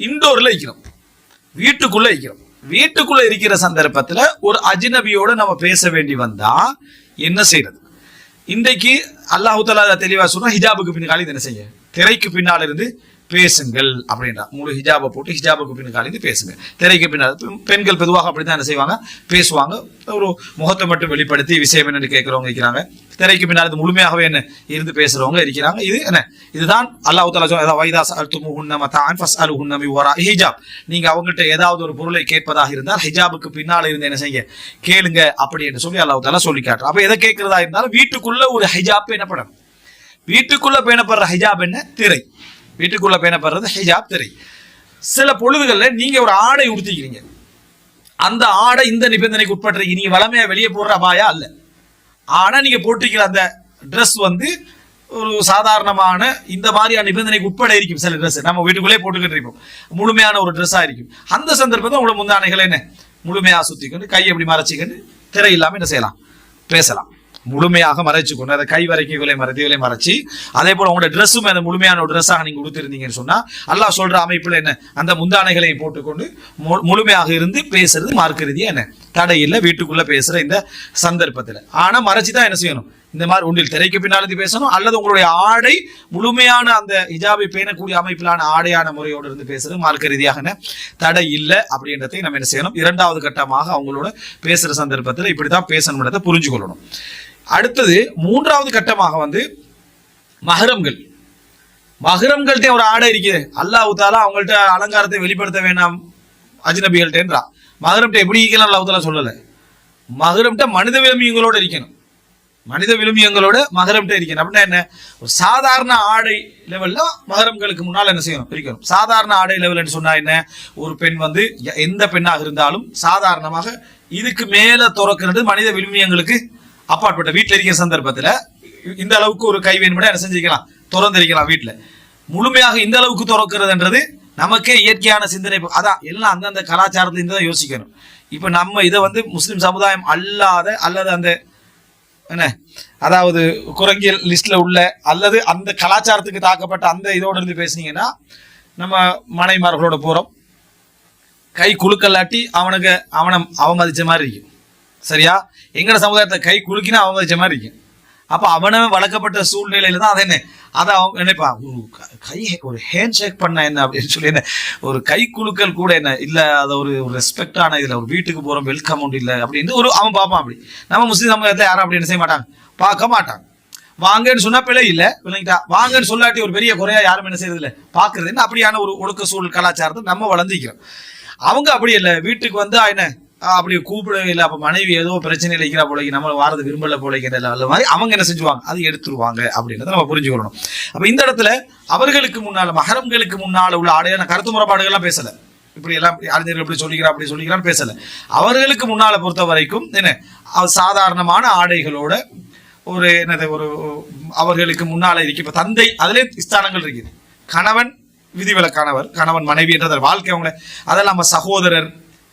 இண்டோர்ல வைக்கிறோம் வீட்டுக்குள்ள வைக்கிறோம் வீட்டுக்குள்ள இருக்கிற சந்தர்ப்பத்துல ஒரு அஜ்னபியோட நம்ம பேச வேண்டி வந்தா என்ன செய்யறது இன்றைக்கு அல்லாஹு தலா தெளிவா சொல்றோம் ஹிஜாபுக்கு பின்னாடி என்ன செய்ய? திரைக்கு பின்னால் இருந்து பேசுங்கள் அப்படின்றா முழு ஹிஜாபை போட்டு ஹிஜாபுக்கு பின்னால் பேசுங்க திரைக்கு பின்னால் பெண்கள் பொதுவாக அப்படித்தான் என்ன செய்வாங்க? பேசுவாங்க. ஒரு முகத்தை மட்டும் வெளிப்படுத்தி விஷயம் என்னன்னு கேட்கறவங்க இருக்கிறாங்க. திரைக்கு பின்னால் இது முழுமையாகவே என்ன? இருந்து பேசுறவங்க இருக்கிறாங்க. இது என்ன? இதுதான் அல்லாஹ் தாலா சொல்ல வைதா அல்துமு ஹுன்னம தான் ஃபஸ் அலு ஹுன்னமி ஓரா ஹிஜாப். நீங்க அவங்ககிட்ட ஏதாவது ஒரு பொருளை கேட்பதாக இருந்தால் ஹிஜாபுக்கு பின்னால் இருந்து என்ன செய்ய கேளுங்க அப்படி என்று சொல்லி அல்லாஹ் தாலா சொல்லி காட்டுறோம் அப்ப எதை கேட்கறதா இருந்தாலும் வீட்டுக்குள்ள ஒரு ஹிஜாப் என்னப்படும் வீட்டுக்குள்ள பேணப்படுற ஹிஜாப் என்ன? திரை. வீட்டுக்குள்ள பேணப்படுறது ஹிஜாப் திரை சில பொழுதுகளில் நீங்கள் ஒரு ஆடை உடுத்திக்கிறீங்க. அந்த ஆடை இந்த நிபந்தனைக்கு உட்பட்டு நீங்கள் வளமையாக வெளியே போடுற அபாயா அல்ல. ஆனால் நீங்கள் போட்டிருக்கிற அந்த ட்ரெஸ் வந்து ஒரு சாதாரணமான இந்த மாதிரியான நிபந்தனைக்கு உட்பட இருக்கும் சில ட்ரெஸ் நம்ம வீட்டுக்குள்ளே போட்டுக்கிட்டு இருப்போம். முழுமையான ஒரு ட்ரெஸ்ஸாக இருக்கும். அந்த சந்தர்ப்பத்தில் உங்களை முந்தானைகளை என்ன? முழுமையாக சுற்றிக்கொண்டு கையை எப்படி மறைச்சிக்கொண்டு திரை இல்லாமல் என்ன செய்யலாம்? பேசலாம். முழுமையாக மறைச்சுக்கொண்டு அதை கை வரைக்கும் இவளை மறைச்சு அதே போல உங்களோட ட்ரெஸ்ஸும் அந்த முழுமையான ஒரு ட்ரெஸ்ஸாக நீங்க கொடுத்துருந்தீங்கன்னு சொன்னால் அல்லாஹ் சொல்ற அமைப்புல என்ன? அந்த முந்தானைகளை போட்டுக்கொண்டு மு- முழுமையாக இருந்து பேசுறது மார்க்கரீதியான என்ன? தடை இல்லை வீட்டுக்குள்ள இந்த சந்தர்ப்பத்துல. ஆனா மறைச்சு தான் என்ன செய்யணும்? இந்த மாதிரி ஒன்றில் திரைக்கு பின்னாலிருந்து பேசணும் அல்லது உங்களுடைய ஆடை முழுமையான அந்த ஹிஜாபை பேணக்கூடிய அமைப்பிலான ஆடையான முறையோடு இருந்து பேசுறது மார்க்க ரீதியாக என்ன? தடை இல்லை அப்படின்றதை நம்ம என்ன செய்யணும்? இரண்டாவது கட்டமாக அவங்களோட பேசுற சந்தர்ப்பத்தில் இப்படி தான் பேசணும்ன்றதை புரிஞ்சு கொள்ளணும் அடுத்தது மூன்றாவது கட்டமாக வந்து மகரம்கள் மகரம்கள்ட்ட ஒரு ஆடை இருக்குது. அல்லாஹ் தாலா அவங்கள்ட்ட அலங்காரத்தை வெளிப்படுத்த வேண்டாம் அஜ்னபிகள்ட்டேன்றா மகரம்ட்ட எப்படி இருக்கலாம் அல்லாஹ் தாலா சொல்லலை. மகரம்ட்ட மனித விலமியங்களோடு இருக்கணும். மனித விழுமியங்களோட மகரம்கிட்ட இருக்கணும். அப்படின்னா என்ன? ஒரு சாதாரண ஆடை லெவலில் மகரம்களுக்கு முன்னால் என்ன செய்யணும்? இருக்கணும் சாதாரண ஆடை லெவல்னு சொன்னால் என்ன? ஒரு பெண் வந்து எந்த பெண்ணாக இருந்தாலும் சாதாரணமாக இதுக்கு மேலே துறக்கிறது மனித விழுமியங்களுக்கு அப்பாற்பட்ட வீட்டில் இருக்கிற சந்தர்ப்பத்தில் இந்த அளவுக்கு ஒரு கை வேணும்னா என்ன செஞ்சுக்கலாம்? திறந்திருக்கலாம் வீட்டில். முழுமையாக இந்த அளவுக்கு திறக்கிறதுன்றது நமக்கே இயற்கையான சிந்தனை. அதான் எல்லாம் அந்தந்த கலாச்சாரத்துல இருந்து தான் யோசிக்கணும். இப்போ நம்ம இதை வந்து முஸ்லீம் சமுதாயம் அல்லாத அல்லது அந்த என்ன அதாவது குரங்கியல் லிஸ்ட்டில் உள்ள அல்லது அந்த கலாச்சாரத்துக்கு தாக்கப்பட்ட அந்த இதோடு இருந்து பேசுனீங்கன்னா நம்ம மனைமார்களோட போகிறோம் கை குலுக்கல்லாட்டி அவனுக்கு அவனை அவமதித்த மாதிரி இருக்கும். சரியா? எங்கட சமுதாயத்தை கை குலுக்கினா அவமதிச்ச மாதிரி இருக்கும் அப்போ அவனவன் வளர்க்கப்பட்ட சூழ்நிலையில தான் அதை என்ன? அதை அவன் நினைப்பான் ஒரு கை ஒரு ஹேண்ட் ஷேக் பண்ண என்ன அப்படின்னு சொல்லி என்ன? ஒரு கை குலுக்கல் கூட என்ன? இல்லை அதை ஒரு ஒரு ரெஸ்பெக்டான இதில் ஒரு வீட்டுக்கு போகிறோம் வெல்கம் உண்டு இல்லை அப்படின்னு ஒரு அவன் பார்ப்பான் அப்படி. நம்ம முஸ்லீம் சமுதாயத்தில் யாரும் அப்படி என்ன செய்ய மாட்டாங்க? பார்க்க மாட்டாங்க. வாங்கன்னு சொன்னா பிழை இல்ல விளங்கிட்டா. வாங்கன்னு சொல்லாட்டி ஒரு பெரிய குறையா யாரும் என்ன செய்யறது இல்லை. பாக்குறது என்ன? அப்படியான ஒரு ஒழுக்க சூழல் கலாச்சாரத்தை நம்ம வளர்ந்துக்கிறோம். அவங்க அப்படி இல்லை. வீட்டுக்கு வந்து என்ன? அப்படி கூப்பிடவே இல்லை. அப்போ மனைவி ஏதோ பிரச்சனையில் இருக்கிறா போலக்கு நம்ம வாரது விரும்பல போலக்கிற அல்ல மாதிரி அவங்க என்ன செஞ்சுவாங்க அதை எடுத்துருவாங்க அப்படின்றத நம்ம புரிஞ்சுக்கணும். அப்போ இந்த இடத்துல அவர்களுக்கு முன்னால் மகரம்களுக்கு முன்னால் உள்ள ஆடையான கருத்து முறைப்பாடுகள்லாம் பேசலை. இப்படி எல்லாம் அறிஞர்கள் இப்படி சொல்லிக்கிறா அப்படி சொல்லிக்கிறான்னு பேசலை. அவர்களுக்கு முன்னால் பொறுத்த வரைக்கும் என்ன? சாதாரணமான ஆடைகளோட ஒரு என்னது ஒரு அவர்களுக்கு முன்னால் இருக்கு. இப்போ தந்தை அதிலே ஸ்தானங்கள் இருக்குது. கணவன் விதிவிலக்கானவர் கணவன் மனைவி என்ற வாழ்க்கை அவங்கள. அதெல்லாம் நம்ம சகோதரர்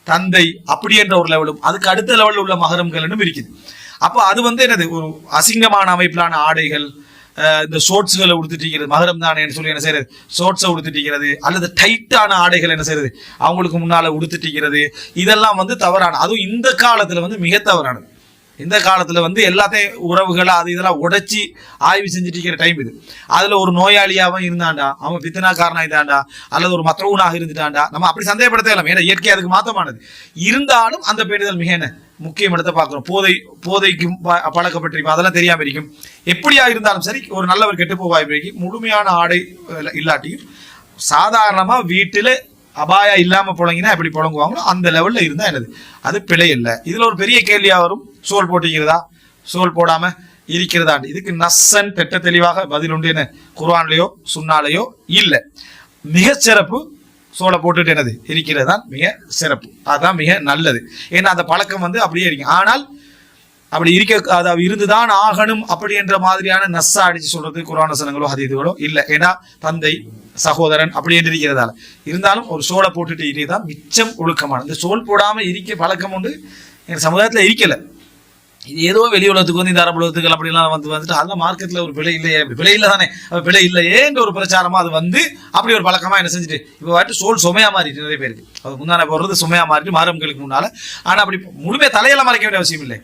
தந்தை அப்படி என்ற ஒரு லெவலும் அதுக்கு அடுத்த லெவலில் உள்ள மகரம்களும் இருக்குது அப்போ அது வந்து என்னது? ஒரு அசிங்கமான அமைப்பிலான ஆடைகள் இந்த ஷோர்ட்ஸ்களை உடுத்திட்டிருக்கிறது மகரம் தானேன்னு சொல்லி என்ன செய்யறது? ஷோர்ட்ஸை உடுத்திட்டிருக்கிறது அல்லது டைட்டான ஆடைகள் என்ன செய்யறது? அவங்களுக்கு முன்னால உடுத்திட்டிருக்கிறது இதெல்லாம் வந்து தவறான அதுவும் இந்த காலத்துல வந்து மிக தவறானது. இந்த காலத்துல வந்து எல்லாத்தையும் உறவுகளை அது இதெல்லாம் உடைச்சி ஆய்வு செஞ்சுட்டு இருக்கிற டைம் இது. அதுல ஒரு நோயாளியாகவும் இருந்தாண்டா அவன் பித்தனாக்காரனா இருந்தாண்டா அல்லது ஒரு மற்றவனாக இருந்துட்டாண்டா நம்ம அப்படி சந்தேகப்படுத்தலாம் ஏன்னா இயற்கை அதுக்கு மாத்தமானது. இருந்தாலும் அந்த பேடுதல் மிக என்ன? முக்கியம் இடத்தை பார்க்குறோம் போதை போதைக்கும் ப- பழக்கப்பட்டிருக்கும். அதெல்லாம் தெரியாம இருக்கும். எப்படியா இருந்தாலும் சரி ஒரு நல்லவர் கெட்டு போவாய் முழுமையான ஆடை இல்லாட்டியும் சாதாரணமா வீட்டுல அபாயம் இல்லாம புழங்கினா எப்படி புழங்குவாங்களோ அந்த லெவல்ல இருந்தா என்னது? அது பிழை இல்லை. இதுல ஒரு பெரிய கேள்வியா வரும். சோல் போட்டிக்கிறதா சோல் போடாமல் இருக்கிறதா இதுக்கு நஸ்ஸன் திட்ட தெளிவாக பதில் உண்டு என்ன குர்ஆன்லயோ சுண்ணாலையோ இல்லை. மிக சிறப்பு சோலை போட்டுட்டு என்னது இருக்கிறது தான் மிக சிறப்பு. அதுதான் மிக நல்லது. ஏன்னா அந்த பழக்கம் வந்து அப்படியே இருக்கும் ஆனால் அப்படி இருக்க அதாவது இருந்துதான் ஆகணும் அப்படி என்ற மாதிரியான நஸ்ஸா அடிச்சு சொல்றது குரான் அது இதுகளோ இல்லை. ஏன்னா தந்தை சகோதரன் அப்படி என்று இருக்கிறதால இருந்தாலும் ஒரு சோலை போட்டுட்டு இருக்கிறதா மிச்சம் ஒழுக்கமான. இந்த சோல் போடாமல் இருக்க பழக்கம் உண்டு. எங்கள் சமுதாயத்தில் இருக்கலை. இது ஏதோ வெளி உலகத்துக்கு வந்து இந்த அரபு உலகத்துக்கு அப்படிலாம் வந்து வந்துட்டு அதெல்லாம் மார்க்கெட்ல ஒரு விலை இல்லையே விலை இல்லை தானே விலை இல்லையேன்ற ஒரு பிரச்சாரமா அது வந்து அப்படி ஒரு பழக்கமா என்ன செஞ்சுட்டு இப்போ வாட்டு சோல் சுமையா மாறிட்டு நிறைய பேருக்கு. அது முந்தான போடுறது சுமையா மாறிட்டு மாரம்களுக்கு முன்னால. ஆனா அப்படி முழுமையா தலையெல்லாம் மறைக்க வேண்டிய அவசியம் இல்லை.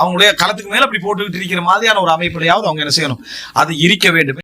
அவங்களுடைய களத்துக்கு மேல அப்படி போட்டுக்கிட்டு இருக்கிற மாதிரியான ஒரு அமைப்புலையாவது அவங்க என்ன செய்யணும்? அது இருக்க வேண்டும்.